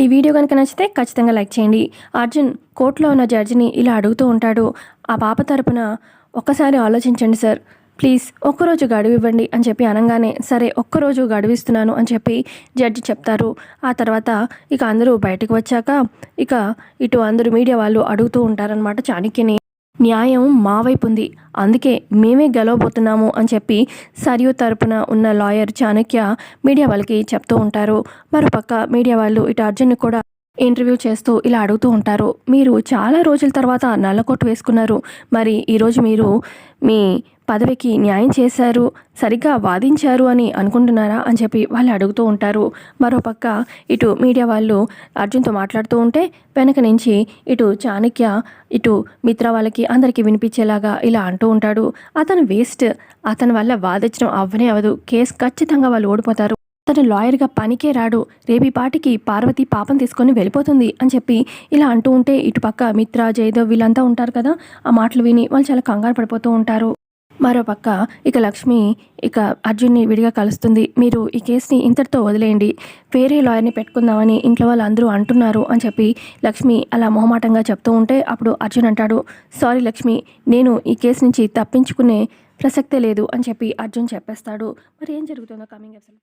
ఈ వీడియో కనుక నచ్చితే ఖచ్చితంగా లైక్ చేయండి. అర్జున్ కోర్టులో ఉన్న జడ్జిని ఇలా అడుగుతూ ఉంటాడు. ఆ పాప తరపున ఒక్కసారి ఆలోచించండి సార్. ప్లీజ్ ఒక్కరోజు గడువు ఇవ్వండి అని చెప్పి అనగానే సరే ఒక్కరోజు గడువిస్తున్నాను అని చెప్పి జడ్జి చెప్తారు. ఆ తర్వాత ఇక అందరూ బయటకు వచ్చాక ఇక ఇటు అందరూ మీడియా వాళ్ళు అడుగుతూ ఉంటారనమాట చాణక్యని. న్యాయం మా వైపు ఉంది అందుకే మేమే గెలవబోతున్నాము అని చెప్పి సరియు తరపున ఉన్న లాయర్ చాణక్య మీడియా వాళ్ళకి చెప్తూ ఉంటారు. మరోపక్క మీడియా వాళ్ళు ఇటు అర్జున్ కూడా ఇంటర్వ్యూ చేస్తూ ఇలా అడుగుతూ ఉంటారు. మీరు చాలా రోజుల తర్వాత నల్లకొట్టు వేసుకున్నారు. మరి ఈరోజు మీరు మీ పదవికి న్యాయం చేశారు సరిగ్గా వాదించారు అని అనుకుంటున్నారా అని చెప్పి వాళ్ళు అడుగుతూ ఉంటారు. మరోపక్క ఇటు మీడియా వాళ్ళు అర్జున్తో మాట్లాడుతూ ఉంటే వెనక నుంచి ఇటు చాణక్య ఇటు మిత్ర వాళ్ళకి అందరికీ వినిపించేలాగా ఇలా అంటూ ఉంటాడు. అతను వేస్ట్. అతని వల్ల వాదించడం అవ్వనే అవ్వదు. కేసు ఖచ్చితంగా వాళ్ళు ఓడిపోతారు. తను లాయర్గా పనికే రాడు. రేపీ పాటికి పార్వతి పాపం తీసుకొని వెళ్ళిపోతుంది అని చెప్పి ఇలా అంటూ ఉంటే ఇటుపక్క మిత్ర జయదేవ్ వీళ్ళంతా ఉంటారు కదా? ఆ మాటలు విని వాళ్ళు చాలా కంగారు పడిపోతూ ఉంటారు. మరోపక్క ఇక లక్ష్మి ఇక అర్జున్ని విడిగా కలుస్తుంది. మీరు ఈ కేసుని ఇంతటితో వదిలేయండి. వేరే లాయర్ని పెట్టుకుందామని ఇంట్లో వాళ్ళు అందరూ అంటున్నారు అని చెప్పి లక్ష్మి అలా మొహమాటంగా చెప్తూ ఉంటే అప్పుడు అర్జున్ అంటాడు సారీ లక్ష్మి నేను ఈ కేసు నుంచి తప్పించుకునే ప్రసక్తే లేదు అని చెప్పి అర్జున్ చెప్పేస్తాడు. మరి ఏం జరుగుతుందో కమింగ్ ఎపిసోడ్